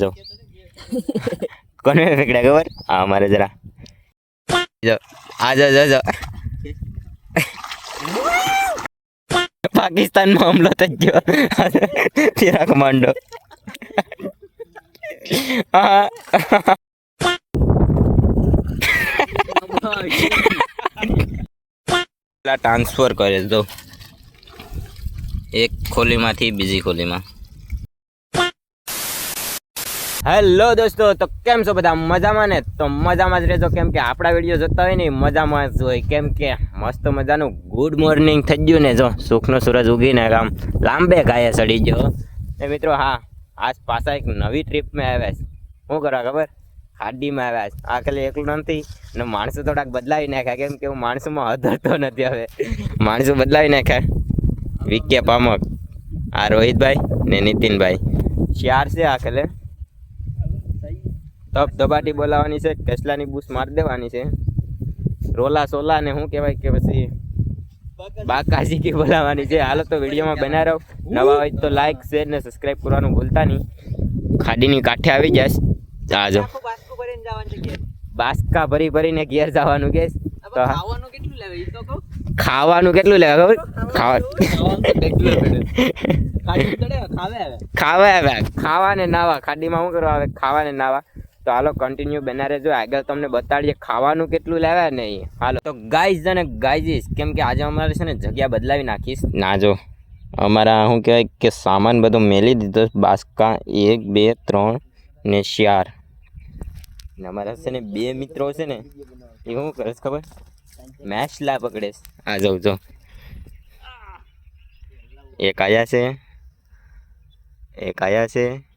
જો. કોને પકડ્યા ખબર? હા અમારે જરા. જો. આ જો જો જો. પાકિસ્તાનમાં હમલો થઈ ગયો. તેરા કમાન્ડો ટ્રાન્સફર કરે, જો. એક ખોલીમાંથી બીજી ખોલીમાં. હેલો દોસ્તો, તો કેમ છો બધા? મજામાં ને? તો મજામાં જ રહેજો. કેમ કે આપણા વીડિયો જોતા હોય ને મજામાં જ હોય. કેમ કે મસ્ત મજાનું ગુડ મોર્નિંગ થઈ ગયું ને જો. સુખનો સૂરજ ઉગીને આમ લાંબે ગાયે સડી ગયો. ને મિત્રો, હા, આજ પાછા એક નવી ટ્રીપમાં આવ્યા છે. શું કરવા ખબર? ખાડીમાં આવ્યા છે. આ ખાલી એકલું નથી. ને માણસો થોડાક બદલાવી નાખ્યા. કેમ કે હું માણસોમાં હદરતો નથી હવે. માણસો બદલાવી નાખ્યા. વિકે પામક. આ રોહિતભાઈ ને નીતિનભાઈ. ચાર છે આ ખાલે. તપ ધબાટી બોલાવવાની છે કેસલાની બૂસ મારી દેવાની છે. રોલા સોલા ને શું કહેવાય કે પછી બાકાજી કી બોલાવવાની છે. હાલો તો વિડીયોમાં બના રહો નવા હોય તો લાઈક શેર ને સબસ્ક્રાઇબ કરવાનું ભૂલતા નહીં. ખાડીની કાંઠે આવી જશ આ જો. બાસકા ભરી ભરીને ઘેર જવાનું કે ખાવાનું કેટલું લેવા ખબર? ખાવા ખાવા આવ્યા ખાવા ને નાવા. ખાડીમાં શું કરવા આવે? ખાવા ને નાવા. તો હાલો કન્ટિન્યુ બના રહેજો આગળ તમને બતાડીએ ખાવાનું કેટલું લાવ્યા નહીં. હાલો. તો ગાઈઝ અને ગાઈઝીસ કેમ કે આજે અમારે છે ને જગ્યા બદલાવી નાખીશ. ના જો, અમારા શું કહેવાય કે સામાન બધો મેલી દીધો બાસ્કા એક, બે, ત્રણ ને ચાર. ને અમારા છે ને બે મિત્રો છે ને, એ શું કરે છે ખબર? મેચલા પકડે પકડીશ આ જાઉં જો. એક આયા છે. એક આયા છે.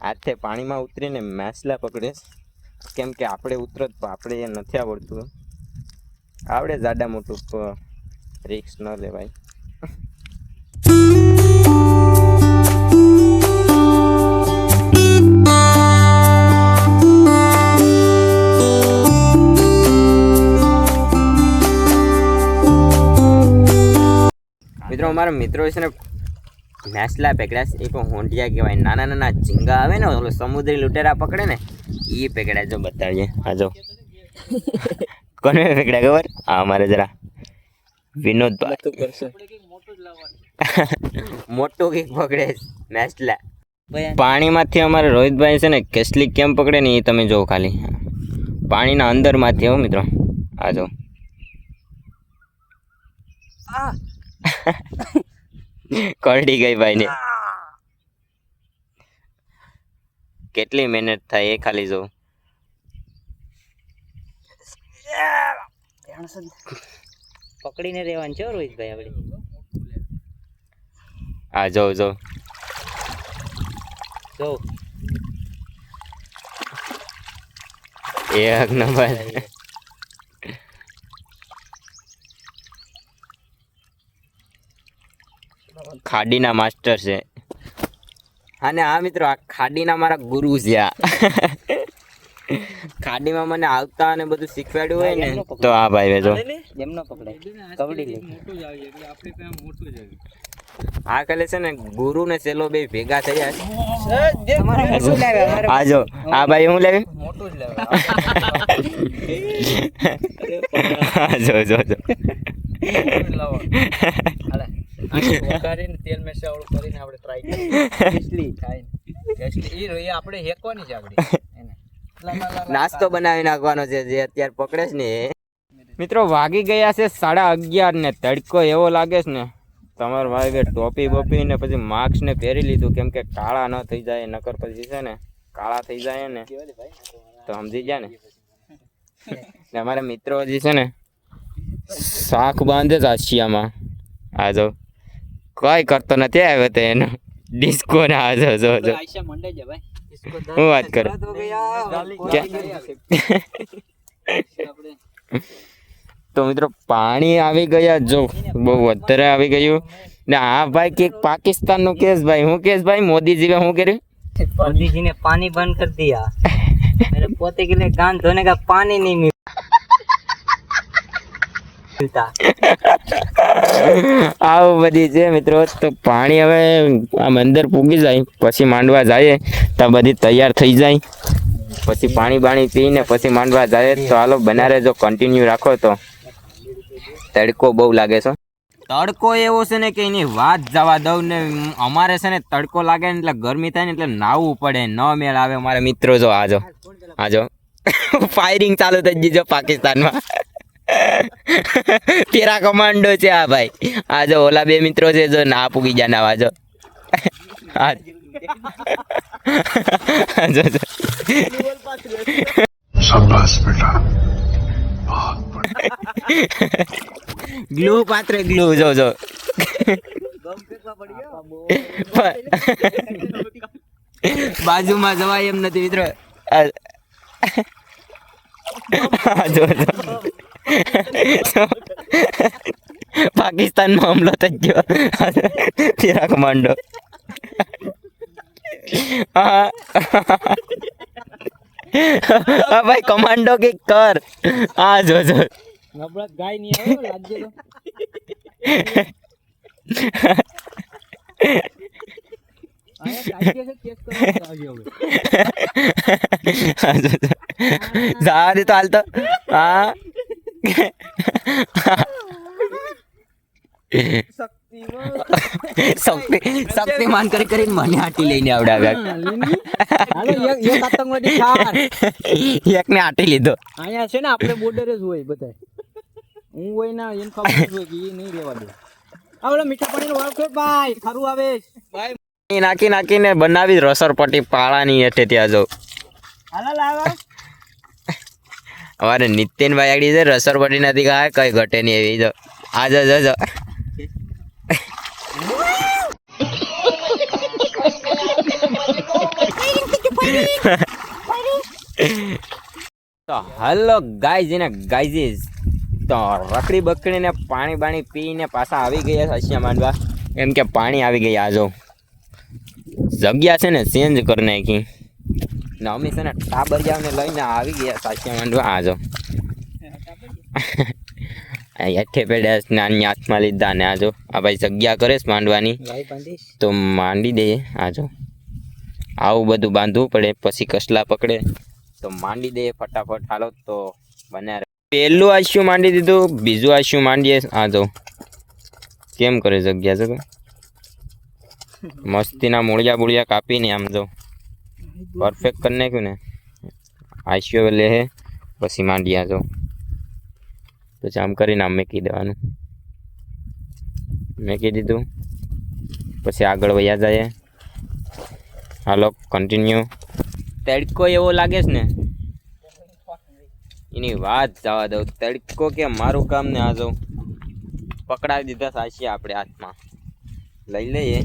હાથે પાણીમાં ઉતરીને મેસલા પકડીશ. કેમ કે આપણે ઉતરત તો આપણે એ નથી આવડતું આવડે જાડા મોટું રિક્સ ન લેવાય મિત્રો, અમારા મિત્રો છે ને મેસલા પેકડાસ છે એ પણ હોંડિયા કહેવાય. નાના નાના ઝીંગા આવે ને ઓલો સમુદ્રી લૂંટેરા પકડે ને એ પેકડા જો બતાવીએ. હા જો. કોને પેકડા ખબર? હા અમારે જરા. વિનોદ મોટું કંઈક પકડે છે મેસલા પાણીમાંથી અમારે રોહિતભાઈ છે ને કેસલી કેમ પકડે ને એ તમે જોવો ખાલી. પાણીના અંદરમાંથી હો મિત્રો. આ જો. કરડી ગઈ ભાઈને. કેટલી મહેનત થાય એ ખાલી જો પકડીને રહેવાનું છે રોહિતભાઈ આપણે. હા જો જો જો એક નંબર. ખાડીના માસ્ટર છે. અને આ મિત્રો આ ખાડીના મારા ગુરુ છે આ. ખાડીમાં મને આવતા અને બધું શીખવાડ્યું હોય ને. તો આ ભાઈ જો એમનો પકડાય કવડી લે આ કલે છે ને ગુરુ ને સેલો બે ભેગા થયા છે. આ જો. આ ભાઈ હું લેવી? મોટું જ લેવા. જો જો જો. વઘારીને તેલ મેસાવડું કરીને આપણે ટ્રાય કરીએ. કેસલી ખાઈને. એ આપણે હેકવાની છે આપણે. નાસ્તો બનાવી નાખવાનો છે જે અત્યારે પકડે છે ને મિત્રો વાગી ગયા છે સાડા અગિયાર ને તડકો એવો લાગે છે ને તમારા ભાઈ ટોપી બોપી ને પછી માસ્ક ને પહેરી લીધું કેમ કે કાળા ન થઈ જાય નકર પછી છે ને કાળા થઈ જાય ને. તો સમજી ગયા ને? ને અમારા મિત્રો હજી છે ને શાક બાંધે જ આશિયામાં આ જો. કોઈ કરતો નથી આવ્યો તો એનો. ડિસ્કો ના જો જો જો. હું વાત કરું? તો મિત્રો પાણી આવી ગયા. જો બહુ વધારે આવી ગયું. ને આ ભાઈ કે પાકિસ્તાન નો કેસ ભાઈ. હું કેસ ભાઈ? મોદીજી હું કર્યું? મોદીજી ને પાણી બંધ કરી દીયા પોતે કે ગાન ધોને કા પાણી નહીં આવું બધી છે મિત્રો. તો પાણી હવે આમ અંદર પૂગી જાય પછી માંડવા જાય તો બધી તૈયાર થઈ જાય. પછી પાણી બાણી પીને પછી માંડવા જાય. તો હાલો બનારે જો કન્ટિન્યુ રાખો તો. તડકો બહુ લાગે છે. તડકો એવો છે ને કે એની વાત જવા દઉં ને અમારે છે ને તડકો લાગે ને એટલે ગરમી થાય ને એટલે નાવું પડે. ન મેળ આવે મારા મિત્રો જો આજો આજો ફાયરિંગ ચાલુ થઈ ગઈ જો પાકિસ્તાનમાં. તેરા કમાન્ડો છે આ ભાઈ. આ જો ઓલા બે મિત્રો છે જો ના પૂગી જા. ના વાજો ગ્લુ પાત્ર ગ્લુ જો જો. બાજુમાં જવાય એમ નથી મિત્રો. જો જો. પાકિસ્તાનમાં હમલો થઈ ગયો તેરા કમાન્ડો હા ભાઈ કમાન્ડો કે કર આ જો જો નબળા ગાય નહીં આવ્યો હવે સારી તો હાલ તો હા શક્તિ શક્તિમાન કરી કરીને મને આટી લઈને આવડાવ્યા. એક એકને આટી લીધો. અહીંયા છે ને આપણે બોર્ડર જ હોય બધા હું હોય ના એને ખબર હોય કે એ નહીં રહેવા દે. આવડે મીઠા પાણીનો વાળો ભાઈ ખરું આવે. ભાઈ નાખી નાખીને બનાવી રસરપટ્ટી પાળાની હેઠે ત્યાં જાઉં હાલા લાવા. અમારે નીતિનભાઈ આગળ છે રસરપટ્ટી નથી ખાય, કઈ ઘટે નહીં એવી જો આ જો જો તો હલો ગાઈઝ ને ગાઈઝીસ તો રકડી બકડીને પાણી બાણી પીને પાછા આવી ગયા હસિયા માંડવા. એમ કે પાણી આવી ગયા આજો. જગ્યા છે ને ચેન્જ કરી નાખી. ને અમે છે ને લઈને આવી ગયા સાચી માંડવા આજો હેઠે પેડ્યા નાની હાથમાં લીધા ને આજો આ ભાઈ જગ્યા કરે માંડવાની. તો માંડી દઈએ આજો આવું બધું બાંધવું પડે પછી કસલા પકડે. તો માંડી દઈએ ફટાફટ હાલો તો બને પહેલું આશ્યું માંડી દીધું બીજું આશ્યું માંડીએ આ જો. કેમ કરે જગ્યા છે મસ્તીના મૂળિયા બુળિયા કાપીને આમ જો. પરફેક્ટ કરી નાખ્યું ને આશ્યો લે હે પછી માંડ્યા જો પછી આમ કરીને આમ મેકી દેવાનું મેકી દીધું પછી આગળ વયા જાય હાલો કન્ટિન્યુ તડકો એવો લાગે છે ને એની વાત જવા દઉં તડકો કે મારું કામ ને આ જાઉં પકડાવી દીધા સાચી આપણે હાથમાં લઈ લઈએ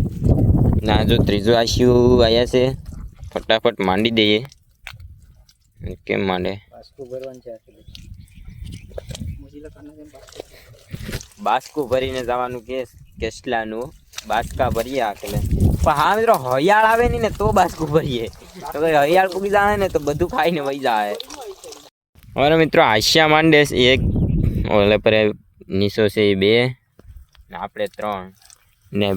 ને જો ત્રીજો આશિયું આવ્યા છે ફટાફટ માંડી દઈએ. કેમ માંડે. બાસકું ભરીને જવાનું કે કેસલાનું. બાસ્કા ભરીએ આખલે. પણ હા મિત્રો હયાળ આવે ને તો બાસ્કુ ભરીએ. તો હયાળ પૂગી જાય ને તો બધું ખાઈને વહી જાય. હવે મિત્રો આશિયા માંડે એક. ઓલે પર નીસો છે એ બે. ને આપણે ત્રણ. ને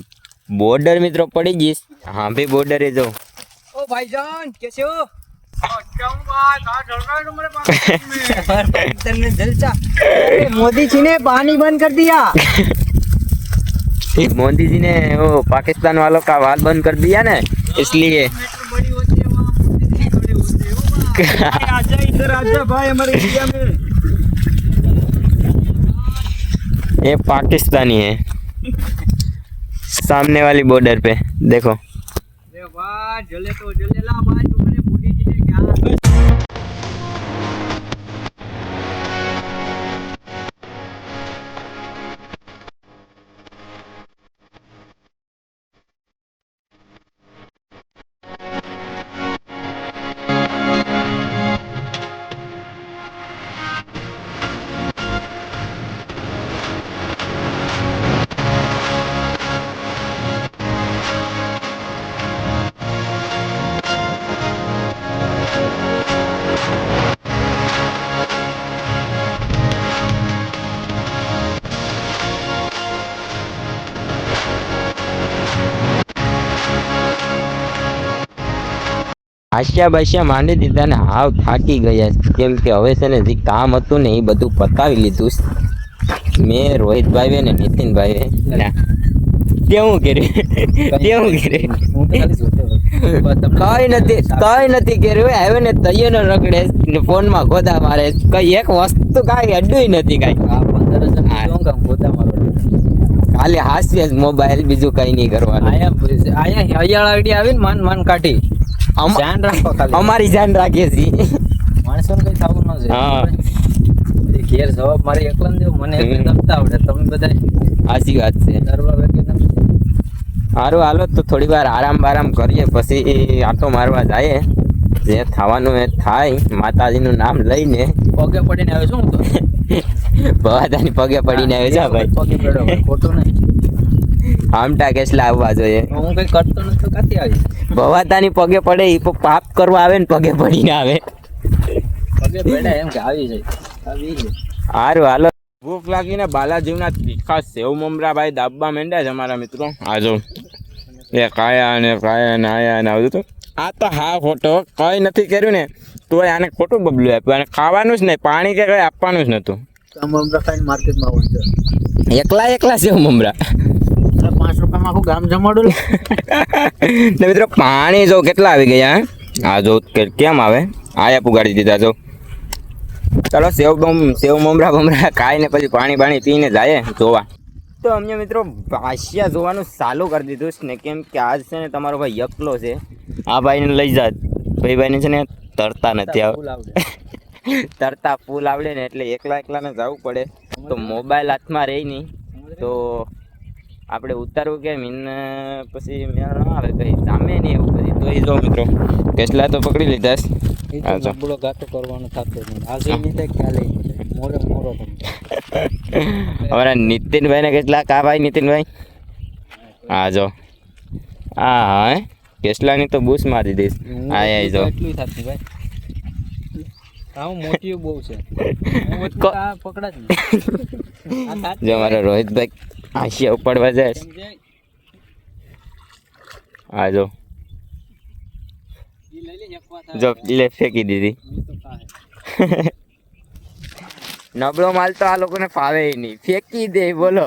બોર્ડર મિત્રો પડી જઈશ હા ભાઈ બોર્ડરે જો. ओ भाईजान कैसे हो? मोदी जी ने पानी बंद कर दिया। मोदी जी ने वो पाकिस्तान वालों का वाल बंद कर दिया ना इसलिए। आजा इधर आजा भाई हमारे इंडिया में। ये पाकिस्तानी है। सामने वाली बॉर्डर पे देखो। જલે તો જલેલા હાસ્યા બાસ્યા માંડી દીધા ને હાવ થાકી ગયા કેમ કે હવે છે ને જે કામ હતું ને એ બધું પતાવી લીધું મેં રોહિતભાઈ ને નીતિનભાઈ કેવું કર્યું? કેવું કઈ નથી કઈ નથી કર્યું. હવે ને તૈયો નો રગડે ને ફોનમાં ગોદા મારે. કઈ એક વસ્તુ કાંઈ અડ્યું નથી કાંઈ. ખાલી હાસ્ય મોબાઈલ બીજું કઈ નહીં કરવાનું. આયા આયા હરિયાળા આઈડી આવી ને માન માન કાઢી. ધ્યાન રાખો ખાલી. અમારી ધ્યાન રાખીએ છીએ. માણસોને કઈ થવું ન જોઈએ. હા. ઘેર જવાબ મારી એકલા ને મને હમ. નમતા આવડે. તમે બધા સાચી વાત છે. દરવા સારું હાલો તો થોડી વાર આરામ બારામ કરીએ પછી આટો મારવા જાય જે થવાનું એ થાય માતાજીનું નામ લઈને. પગે પડીને આવ્યો શું હું તો? ભવાદાની પગે પડીને આવ્યો છે ભાઈ પગે પડ્યો ખોટું નહીં. આમટા કેટલા આવવા જોઈએ. હું કઈ કરતો નથી કાથી આવી ભવાદાની પગે પડે એ પાપ કરવા આવે ને પગે પડીને આવે. પગે પડે એમ કે આવી જાય. આવી જાય. હાલો. ભૂખ લાગીને બાલાજીના તીખા સેવ મમરા ભાઈ દાબવા માંડ્યા છે અમારા મિત્રો. આજો એ કાયા ને કાયા ને આયા ને આવતું આ તો હા ખોટો કઈ નથી કર્યું ને. તો આને ખોટું બબલું આપ્યું. અને ખાવાનું જ નહીં પાણી કે કઈ આપવાનું જ નતું મમરા ખાઈને માર્કેટમાં આવું એકલા એકલા સેવ મમરા. અરે આખું ગામ જમાડું ને મિત્રો પાણી જો કેટલા આવી ગયા હે? આ જો કેમ આવે? આયા પુગાડી દીધા જો. ચાલો સેવ બમ સેવ મમરા બમરા ખાઈને પછી પાણી પાણી પીને જાય જોવા. તો અમને મિત્રો ભાષ્યા જોવાનું ચાલુ કરી દીધું છે ને કેમ કે આજ છે ને તમારો ભાઈ એકલો છે. આ ભાઈને લઈ જાત ભાઈ ભાઈને છે ને તરતા નથી આવ તરતા ફૂલ આવડે ને એટલે એકલા એકલાને જવું પડે. તો મોબાઈલ હાથમાં રહી નહીં. તો આપણે ઉતારવું કેમ ઇન પછી મેળ ન આવે કઈ. સામે નહીં એવું બધી. તો એ જો મિત્રો કેટલા તો પકડી લીધા છે. નબળો ગાતો કરવાનો થતો નહીં. આ જોઈ નહીં થાય ખ્યાલ મોરે મોરો અમારા નીતિનભાઈ ને કેટલા? કા ભાઈ નીતિનભાઈ? હા જો. હા હા કેટલાની તો બૂસ મારી દઈશ. હું એ જો. એટલું થતી ભાઈ. મોટી બહુ છે. જો વચ્ચે કો- આ પકડા જ નહીં. આ જો ઉપાડવા. જો, લે, ફેંકી દીધી. નબળો માલ તો આ લોકોને ફાવે નહીં ફેંકી દે, બોલો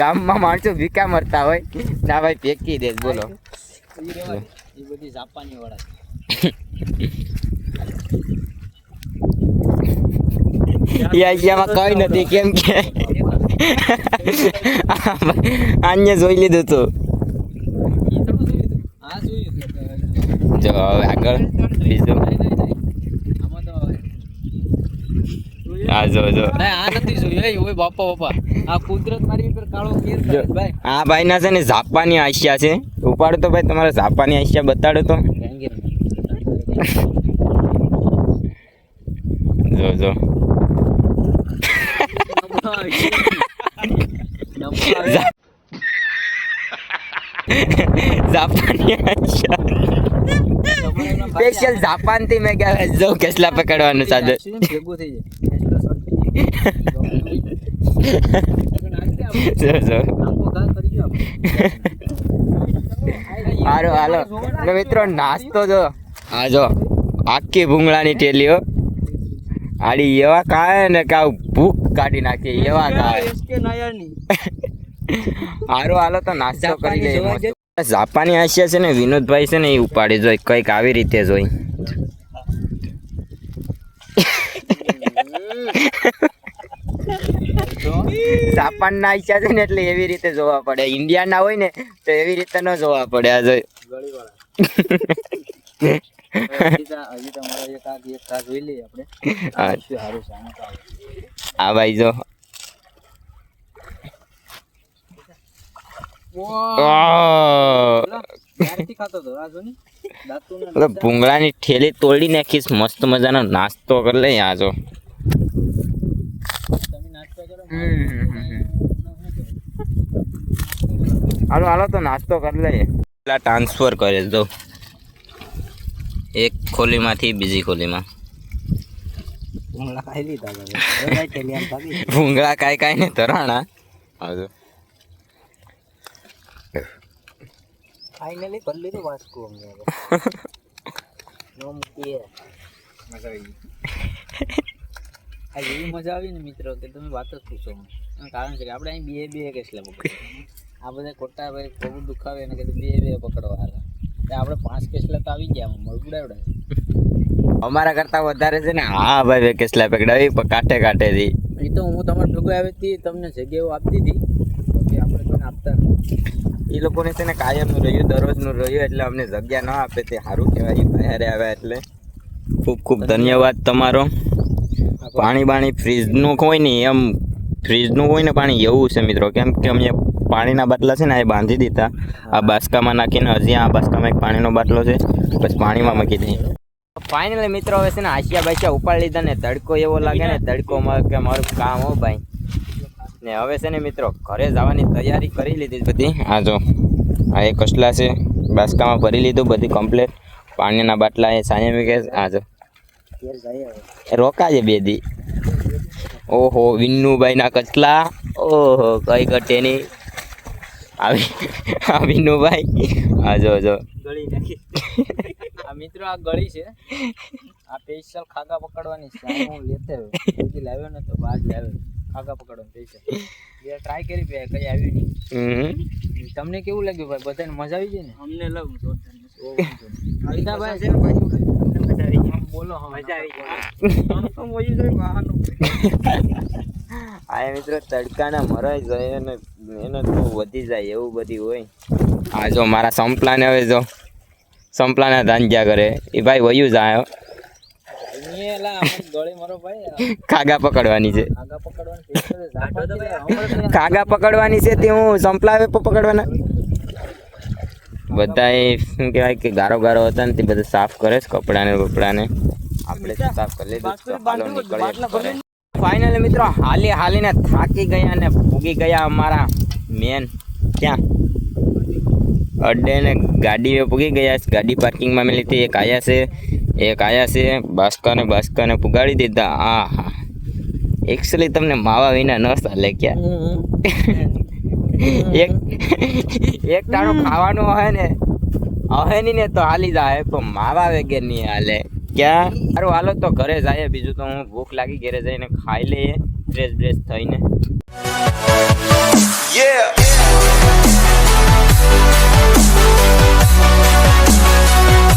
ગામમાં માણસો ભીકા મરતા હોય ના ભાઈ, ફેંકી દે, બોલો. ઈ બધી જાપાની એ કઈ નથી, કેમ કે આને જોઈ લીધું તું. જો હવે આગળ બીજું. જો જો. આ નથી જોયું. ઓય બાપા બાપા. આ કુદરત મારી ઉપર કાળો કેર કરે ભાઈ. આ ભાઈના છે ને જાપાની આશિયા છે. ઉપાડો તો ભાઈ તમારે જાપાની આશિયા બતાડો તો. જો જો. સ્પેશિયલ જાપાનથી મેં ગયા. જો કેસલા પકડવાનું સાધન ભેગું થઈ જાય. હાલો ને મિત્રો નાસ્તો જો. હા જો. આખી ભૂંગળાની ટેલીઓ. આડી એવા કાય ને કાવ ભૂખ કાઢી નાખી એવા હારો હાલો તો નાસ્તો કરી લઈએ. જાપાની આશિયા છે ને વિનોદભાઈ છે ને એ ઉપાડી જોઈ કંઈક આવી રીતે જોઈ. જાપાનના આશિયા છે ને એટલે એવી રીતે જોવા પડે. ઇન્ડિયાના હોય ને તો એવી રીતે ન જોવા પડે આ જોઈ. હજી તો હજી તો મારો એક આગ એક ઘા જોઈ લઈએ આપણે. સારું આવે. આ ભાઈ જો. ભૂંગળાની ઠેલી તોડી નાખીશ મસ્ત મજાનો નાસ્તો કરી લે આ જો. તમે નાસ્તો કરો હાલો હાલો તો નાસ્તો કરી લઈએ. પેલા ટ્રાન્સફર કરે તો એક ખોલીમાંથી બીજી ખોલીમાં. ભૂંગળા ખાઈ લીધા ભૂંગળા કાંઈ કાંઈ ને તરાણા આવજો ફાઇનલી ભરી લીધું વાસ્કું અમને મૂકીએ મજા આવી આ એવી મજા આવી ને મિત્રો કે તમે વાત જ પૂછો કારણ છે કે આપણે અહીં બે બે કેસલા પકડીએ આ બધા ખોટા ભાઈ બહુ દુખાવે એને કીધું બે બે પકડવા તો આપણે પાંચ કેસ લેતા આવી ગયા મળગુડાવડા અમારા કરતા વધારે છે ને હા ભાઈ વેકેસલા પકડાવી પણ કાંઠે કાંઠેથી એ તો હું તમારે ભેગો આવી હતી તમને જગ્યાઓ આપતી હતી આપણે કોઈને આપતા એ લોકોને છે ને કાયમનું રહ્યું દરરોજનું રહ્યું એટલે અમને જગ્યા ના આપે તે સારું કહેવાય બહાર આવ્યા એટલે. ખૂબ ખૂબ ધન્યવાદ. તમારો. પાણી બાણી ફ્રીજનું હોય નહીં એમ ફ્રીજનું હોય ને પાણી એવું છે મિત્રો કેમ કે અમે પાણીના બાટલા છે ને એ બાંધી દીધા. આ બાસકામાં નાખીને હજી આ બાસકામાં એક પાણીનો બાટલો છે પછી પાણીમાં મૂકી દઈએ. ફાઇનલી મિત્રો, હવે છે ને આશિયા બાશિયા ઉપાડી લીધા ને તડકો એવો લાગે ને, તડકો કે મારું કામ હો ભાઈ. ને હવે છે ને મિત્રો, ઘરે જવાની તૈયારી કરી લીધી બધી. આ જો, આ એ કસલા છે, બાસકામાં ભરી લીધું બધી કમ્પ્લેટ પાણીના બાટલા એ સાંજે મૂકે. આ જો. રોકાજે બે દી. ઓહો, વિન્નુભાઈના કચલા ઓહો, કઈ ઘટે નહીં. આવી, આ વિનુભાઈ આ જો આ મિત્રો આ ગળી છે. આ પેશલ ખાગા પકડવાની છે. હું લેતે બીજી લાવ્યો ને તો બાજ લાવ્યો. ખાગા પકડવાનું પેશલ બે ટ્રાય કરી બે કઈ આવ્યું નહીં. તમને કેવું લાગ્યું ભાઈ? બધાને મજા આવી જાય ને? અમને લાવું બોલો હા મજા આ મિત્રો તડકાના મરાઈ જાય અને એને બહુ વધી જાય એવું બધી હોય. આ જો મારા સંપલાને હવે જો. સંપલાના ધાંજ્યા કરે. એ ભાઈ વયું જાય કાગા પકડવાની છે. કાગા પકડવાની છે તે હું સંપલાવે પકડવાના. બધા શું કહેવાય કે ગારો ગારો હતા ને તે બધા સાફ કરે છે કપડાને બપડાને. આપણે સાફ કરી લીધું ફાઇનલી મિત્રો, હાલી હાલીને થાકી ગયા ને ભૂગી ગયા અમારા મેન. ક્યાં? અડ્ડે ને ગાડી પૂગી ગયા છે. ગાડી પાર્કિંગમાં મેં લીધી એક આયા છે. એક આયા છે. બાસ્કાને બાસ્કાને પુગાડી દીધા. આ હા. એકચ્યુઅલી તમને માવા વિના ન ચાલે ક્યાં? એક એક ટાણું ખાવાનું હોય ને હવે નહીં ને તો હાલી જાય. પણ માવા વગેરે નહીં હાલે. ક્યાં? સારું હાલો તો ઘરે જાય બીજું તો હું ભૂખ લાગી ઘરે જઈને ખાઈ લઈએ. ફ્રેશ ડ્રેસ થઈને. Yeah.